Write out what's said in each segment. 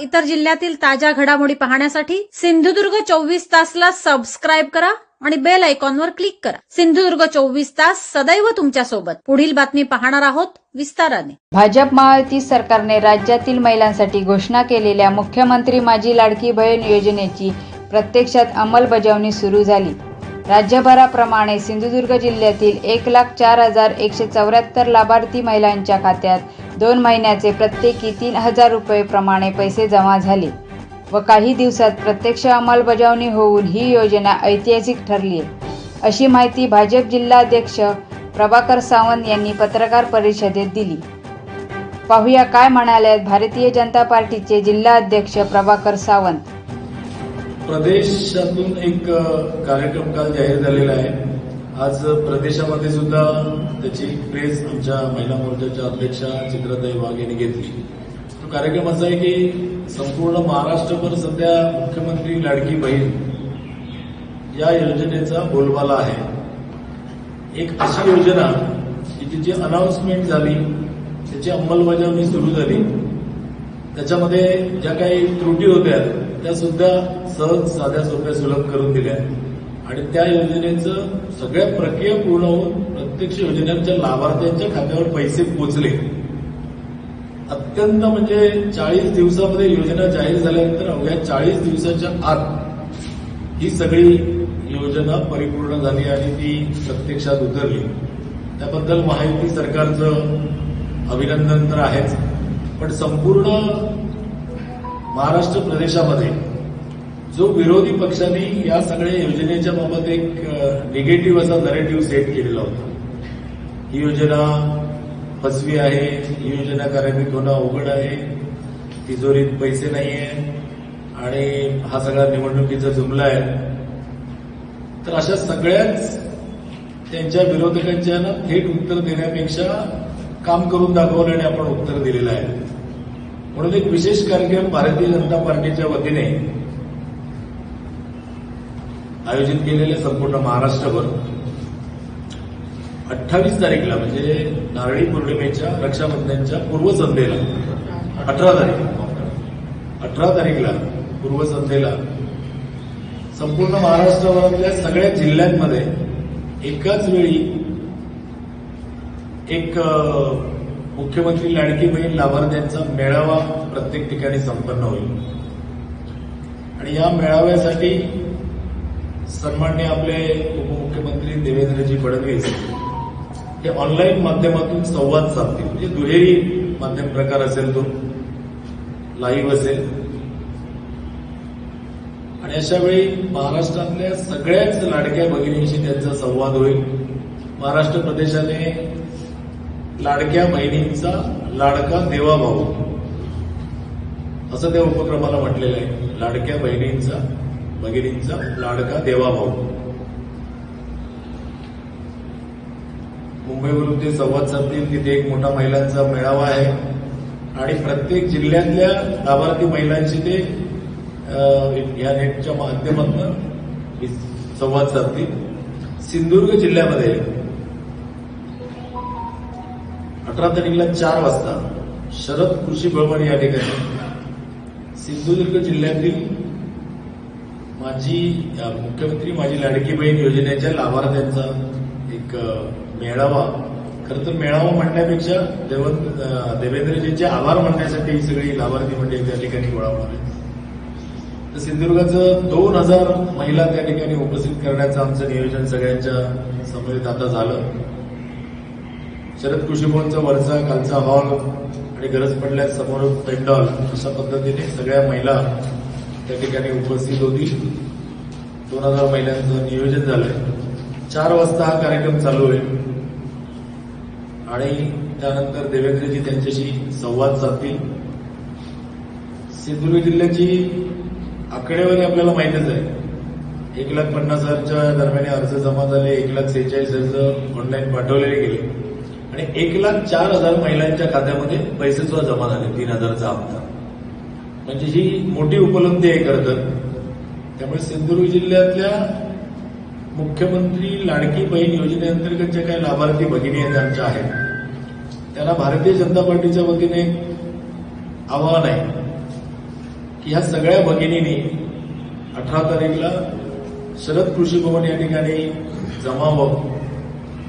इतर जिल्ह्यातील ताज्या घडामोडी पाहण्यासाठी सिंधुदुर्ग चोवीस तासला सबस्क्राईब करा आणि बेल आयकॉनवर क्लिक करा. सिंधुदुर्ग चोवीस तास सदैव तुमच्यासोबत पुढील बातमी पाहणार आहोत विस्ताराने. भाजप महायुती सरकारने राज्यातील महिलांसाठी घोषणा केलेल्या मुख्यमंत्री माझी लाडकी बहीण योजनेची प्रत्यक्षात अंमलबजावणी सुरू झाली. राज्यभराप्रमाणे सिंधुदुर्ग जिल्ह्यातील एक लाख चार हजार एकशे चौऱ्याहत्तर लाभार्थी महिलांच्या खात्यात दोन महिन्याचे प्रत्येकी तीन हजार रुपये प्रमाणे पैसे जमा झाले व काही दिवसात प्रत्यक्ष अंमलबजावणी होऊन ही योजना ऐतिहासिक ठरली. आहे अशी माहिती भाजप जिल्हाध्यक्ष प्रभाकर सावंत यांनी पत्रकार परिषदेत दिली. पाहूया काय म्हणाले भारतीय जनता पार्टीचे जिल्हाध्यक्ष प्रभाकर सावंत. प्रदेशातून एक कार्यक्रम काल जाहीर झालेला आहे. आज प्रदेशामध्ये सुद्धा त्याची प्रेस आमच्या महिला मोर्चाच्या अध्यक्षा चित्रताई वाघ यांनी घेतली. तो कार्यक्रम असा आहे की संपूर्ण महाराष्ट्रभर सध्या मुख्यमंत्री लाडकी बहीण या योजनेचा बोलबाला आहे. एक अशी योजना की तिची अनाऊन्समेंट झाली त्याची अंमलबजावणी सुरू झाली. त्याच्यामध्ये ज्या काही त्रुटी होत्या त्या सुद्धा सहज साध्या सोप्या सुलभ करून दिल्या. आणि त्या योजनेचं सगळ्या प्रक्रिया पूर्ण होऊन प्रत्यक्ष योजनेच्या लाभार्थ्यांच्या खात्यावर पैसे पोचले. अत्यंत म्हणजे चाळीस दिवसामध्ये योजना जाहीर झाल्यानंतर अवघ्या चाळीस दिवसाच्या आत ही सगळी योजना परिपूर्ण झाली आणि ती प्रत्यक्षात उतरली. त्याबद्दल माहिती सरकारचं अभिनंदन तर आहेच. पण संपूर्ण महाराष्ट्र प्रदेशामध्ये जो विरोधी पक्षांनी या सगळ्या योजनेच्या बाबत एक निगेटिव्ह असा नरेटिव्ह सेट केलेला होता. ही योजना फसवी आहे ही योजना कार्यान्वित होणं अवघड आहे तिजोरीत पैसे नाहीये आणि हा सगळा निवडणुकीचा जुमला आहे. तर अशा सगळ्याच त्यांच्या विरोधकांच्या थेट उत्तर देण्यापेक्षा काम करून दाखवलं आणि आपण उत्तर दिलेलं आहे. म्हणून एक विशेष कार्यक्रम भारतीय जनता पार्टीच्या वतीने आयोजित केलेले संपूर्ण महाराष्ट्रभर. अठ्ठावीस तारीखला म्हणजे नारळी पौर्णिमेच्या रक्षाबंधनच्या पूर्वसंध्येला अठरा तारीख अठरा तारीखला पूर्वसंध्येला संपूर्ण महाराष्ट्रभरातल्या सगळ्या जिल्ह्यांमध्ये एकाच वेळी एक मुख्यमंत्री लाडकी बहीण लाभार्थ्यांचा मेळावा प्रत्येक ठिकाणी संपन्न होईल. आणि या मेळाव्यासाठी सन्मान्य आपले उपमुख्यमंत्री देवेंद्रजी फडणवीस हे ऑनलाईन माध्यमातून संवाद साधतील. म्हणजे दुहेरी माध्यम प्रकार असेल तो लाईव्ह असेल. आणि अशा वेळी महाराष्ट्रातल्या सगळ्याच लाडक्या भगिनींशी त्यांचा संवाद होईल. महाराष्ट्र प्रदेशाने लाडक्या बहिणींचा लाडका देवा भाऊ. असं त्या उपक्रमाला म्हटलेलं आहे. लाडक्या बहिणींचा भगिनींचा लाडका देवाभाऊ मुंबईवरून ते संवाद साधतील तिथे एक मोठा महिलांचा मेळावा आहे. आणि प्रत्येक जिल्ह्यातल्या लाभार्थी महिलांशी ते या नेटच्या माध्यमातून संवाद साधतील. सिंधुदुर्ग जिल्ह्यामध्ये अठरा तारीखला चार वाजता शरद कृषी भवन या ठिकाणी. सिंधुदुर्ग जिल्ह्यातील माझी मुख्यमंत्री माझी लाडकी बहीण योजनेच्या लाभार्थ्यांचा एक मेळावा. खरं तर मेळावा म्हणण्यापेक्षा देवन देवेंद्रजींचे आभार म्हणण्यासाठी ही सगळी लाभार्थी मंडळी त्या ठिकाणी गोळा होणार आहेत. तर सिंधुदुर्गाचं दोन हजार महिला त्या ठिकाणी उपस्थित करण्याचं आमचं नियोजन सगळ्यांच्या समोरीत आता झालं. शरद कृषीभवनचा वरचा कालचा हॉल आणि गरज पडल्यास समोर पेंडॉल अशा पद्धतीने सगळ्या महिला त्या ठिकाणी उपस्थित होती. दोन हजार महिलांचं नियोजन झालंय. चार वाजता हा कार्यक्रम चालू आहे आणि त्यानंतर देवेंद्रजी त्यांच्याशी संवाद साधतील. सिंधुदुर्ग जिल्ह्याची आकडेवारी आपल्याला माहितच आहे. एक लाख पन्नास हजारच्या दरम्यान अर्ज जमा झाले एक लाख सेहेचाळीस अर्ज ऑनलाईन पाठवलेले गेले. आणि एक लाख चार हजार महिलांच्या खात्यामध्ये पैसे सुद्धा जमा झाले तीन हजारचा हप्ता. म्हणजे ही मोठी उपलब्धी आहे खरं तर. त्यामुळे सिंधुदुर्ग जिल्ह्यातल्या मुख्यमंत्री लाडकी बहीण योजनेअंतर्गत ज्या काही लाभार्थी भगिनी आहेत आमच्या आहेत त्यांना भारतीय जनता पार्टीच्या वतीने आव्हान आहे की ह्या सगळ्या भगिनींनी अठरा तारीखला शरद कृषी भवन या ठिकाणी जमावं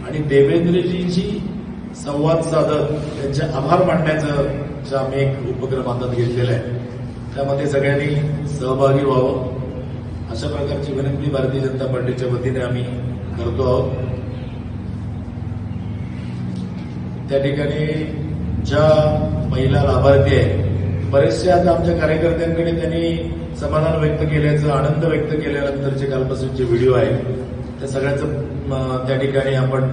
आणि देवेंद्रजींशी संवाद साधत त्यांचे आभार मांडण्याचं आम्ही एक उपक्रम हातात घेतलेला आहे. त्यामध्ये सगळ्यांनी सहभागी व्हावं. अशा प्रकारची विनंती भारतीय जनता पार्टीच्या वतीने आम्ही करतो आहोत. त्या ठिकाणी ज्या महिला लाभार्थी आहेत बरेचसे आता आमच्या कार्यकर्त्यांकडे त्यांनी समाधान व्यक्त केल्याचं आनंद व्यक्त केल्यानंतरचे कालपासूनचे व्हिडिओ आहेत. त्या सगळ्याचं त्या ठिकाणी आपण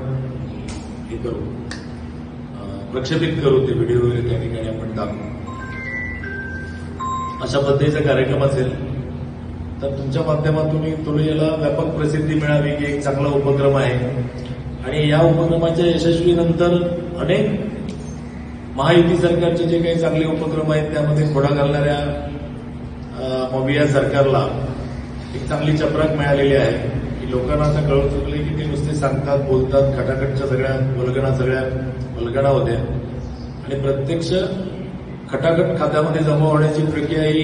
हे करू. प्रक्षेपित करू ते व्हिडिओ वगैरे त्या ठिकाणी आपण दाखवू. अशा पद्धतीचा कार्यक्रम असेल तर तुमच्या माध्यमातून तुम्ही याला व्यापक प्रसिद्धी मिळावी की एक चांगला उपक्रम आहे. आणि या उपक्रमाच्या यशस्वीनंतर अनेक महायुती सरकारचे जे काही चांगले उपक्रम आहेत त्यामध्ये खोडा घालणाऱ्या मविया सरकारला एक चांगली चपराक मिळालेली आहे. की लोकांना आता कळत चुकले की ते नुसते सांगतात बोलतात खटाखटच्या सगळ्या वलगणा सगळ्या वलगणा होत्या. आणि प्रत्यक्ष खटाखट खात्यामध्ये जमा होण्याची प्रक्रिया ही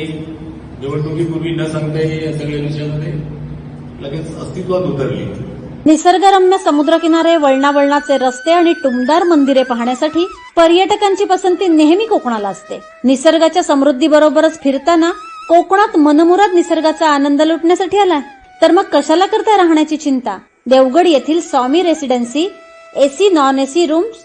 निवडणुकीपूर्वी न सांगताही या सगळ्या विषयामध्ये लगेच अस्तित्वात उतरली. निसर्गरम्य समुद्रकिनारे वळणावळणाचे रस्ते आणि टुमदार मंदिरे पाहण्यासाठी पर्यटकांची पसंती नेहमी कोकणाला असते. निसर्गाच्या समृद्धीबरोबरच फिरताना कोकणात मनमुराद निसर्गाचा आनंद लुटण्यासाठी आला तर मग कशाला करता राहण्याची चिंता? देवगड येथील Swami residency AC non AC rooms